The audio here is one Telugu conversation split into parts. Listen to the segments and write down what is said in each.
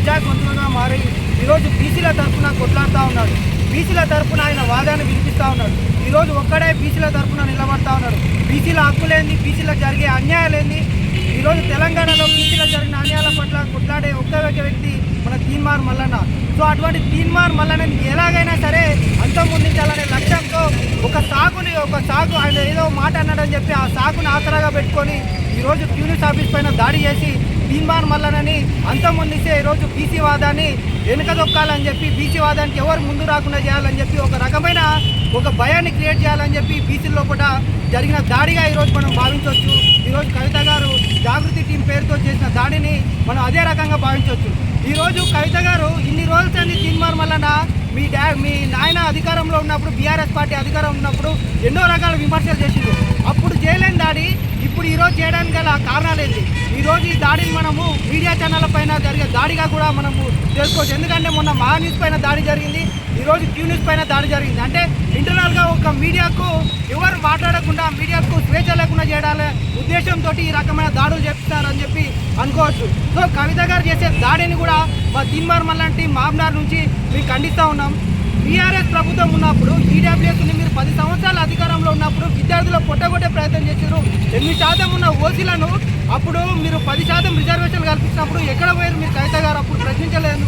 ప్రజాగొంతులుగా మారి ఈరోజు బీసీల తరఫున కొట్లాడుతూ ఉన్నాడు. బీసీల తరఫున ఆయన వాదాన్ని వినిపిస్తూ ఉన్నాడు. ఈరోజు ఒక్కడే బీసీల తరఫున నిలబడతా ఉన్నాడు. బీసీల హక్కులేంది బీసీలకు జరిగే అన్యాయాలేంది ఈరోజు తెలంగాణలో బీసీలకు జరిగిన అన్యాయాల పట్ల కొట్లాడే ఒక్క ఒక వ్యక్తి మన తీన్మార్ మల్లన్న. సో అటువంటి తీన్మార్ మల్లన్నని ఎలాగైనా సరే అంతమొందించాలనే లక్ష్యంతో సాకు ఆయన ఏదో మాట అన్నాడని చెప్పి ఆ సాకును ఆసరాగా పెట్టుకొని ఈరోజు ప్యూనిస్ ఆఫీస్ పైన దాడి చేసి తీన్మార్ మల్లనని అంతమొందిస్తే ఈరోజు బీసీ వాదాన్ని వెనుకదొక్కాలని చెప్పి బీసీ వాదానికి ఎవరు ముందు రాకుండా చేయాలని చెప్పి ఒక రకమైన ఒక భయాన్ని క్రియేట్ చేయాలని చెప్పి బీసీల్లో కూడా జరిగిన దాడిగా ఈరోజు మనం భావించవచ్చు. ఈరోజు కవిత గారు జాగృతి టీం పేరుతో చేసిన దాడిని మనం అదే రకంగా భావించవచ్చు. ఈరోజు కవిత గారు ఇన్ని రోజులతో తీన్మార్ మల్లన మీ డా మీ నాయన అధికారంలో ఉన్నప్పుడు బీఆర్ఎస్ పార్టీ అధికారం ఉన్నప్పుడు ఎన్నో రకాల విమర్శలు చేసిండు. అప్పుడు చేయలేని దాడి ఇప్పుడు ఈరోజు చేయడానికి గల కారణాలు ఏంటి? ఈరోజు ఈ దాడిని మనము మీడియా ఛానళ్ళ పైన జరిగే దాడిగా కూడా మనము తెలుసుకోవచ్చు. ఎందుకంటే మొన్న మహా న్యూస్ పైన దాడి జరిగింది. ఈరోజు క్యూ న్యూస్ పైన దాడి జరిగింది. అంటే ఇంటర్నల్గా ఒక మీడియాకు ఎవరు మాట్లాడకుండా మీడియాకు స్వేచ్ఛ లేకుండా చేయడాలే ఉద్దేశంతో ఈ రకమైన దాడులు చేపిస్తారని చెప్పి అనుకోవచ్చు. సో కవిత గారు చేసే దాడిని కూడా మా తీన్మార్ మల్లాంటి మామ్నార్ నుంచి మేము ఖండిస్తూ ఉన్నాం. బీఆర్ఎస్ ప్రభుత్వం ఉన్నప్పుడు ఈడబ్ల్యూఎస్ మీరు పది సంవత్సరాల అధికారంలో ఉన్నప్పుడు విద్యార్థులు పొట్టగొట్టే ప్రయత్నం చేశారు ఎనిమిది శాతం ఉన్న ఓసీలను అప్పుడు మీరు పది శాతం రిజర్వేషన్ కల్పించినప్పుడు ఎక్కడ పోయారు మీరు కవిత గారు? అప్పుడు ప్రశ్నించలేదు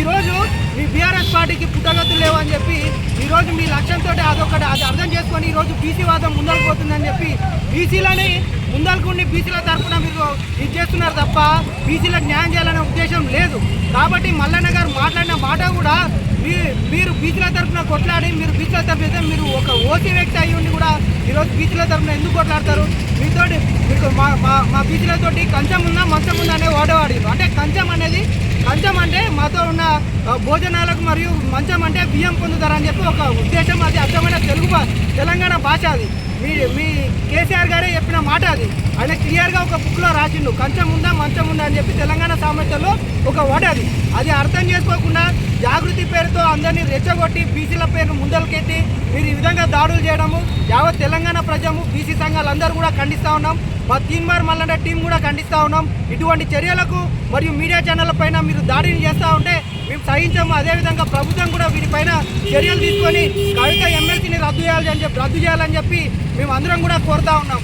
ఈరోజు మీ బీఆర్ఎస్ పార్టీకి పుట్టగ లేవు అని చెప్పి ఈరోజు మీ లక్ష్యంతో అదొకటి అది అర్థం చేసుకొని ఈరోజు బీసీ వాదం ముందరకు పోతుందని చెప్పి బీసీలని ముందలుకుండి బీసీల తరఫున మీరు ఇది చేస్తున్నారు తప్ప బీసీలకు న్యాయం చేయాలనే ఉద్దేశం లేదు. కాబట్టి మల్లన్న గారు మాట్లాడిన మాట కూడా మీరు బీచ్ల తరఫున కొట్లాడి మీరు బీచ్ల తరఫున అయితే మీరు ఒక ఓసీ వ్యక్తి అయ్యి ఉండి కూడా ఈరోజు బీచ్ల తరఫున ఎందుకు కొట్లాడతారు? మీతోటి మీకు మా మా మా బీచ్లతోటి కంచం ఉందా మంచం ఉందా అనే వాడేవాడి అంటే కంచం అనేది కంచం అంటే మాతో ఉన్న భోజనాలకు మరియు మంచం అంటే బియ్యం పొందుతారని చెప్పి ఒక ఉద్దేశం. అది అర్థమైన తెలుగు తెలంగాణ భాష అది. మీ మీ కేసీఆర్ గారే మాట అది. ఆయన క్లియర్గా ఒక బుక్లో రాసిండు. కంచం ఉందా మంచం ఉందా అని చెప్పి తెలంగాణ సామర్థ్యంలో ఒక వర్డ్ అది. అది అర్థం చేసుకోకుండా జాగృతి పేరుతో అందరినీ రెచ్చగొట్టి బీసీల పేరును ముందలకెట్టి మీరు ఈ విధంగా దాడులు చేయడము యావత్ తెలంగాణ ప్రజము బీసీ సంఘాలు అందరూ కూడా ఖండిస్తూ ఉన్నాం. మా తీన్మార్ మల్లన్న టీం కూడా ఖండిస్తూ ఉన్నాం. ఇటువంటి చర్యలకు మరియు మీడియా ఛానళ్ళ పైన మీరు దాడిని చేస్తూ ఉంటే మేము సహించాము. అదేవిధంగా ప్రభుత్వం కూడా వీటిపైన చర్యలు తీసుకొని కవిత ఎమ్మెల్సీని రద్దు చేయాలని చెప్పి రద్దు చేయాలని చెప్పి మేము అందరం కూడా కోరుతా ఉన్నాం.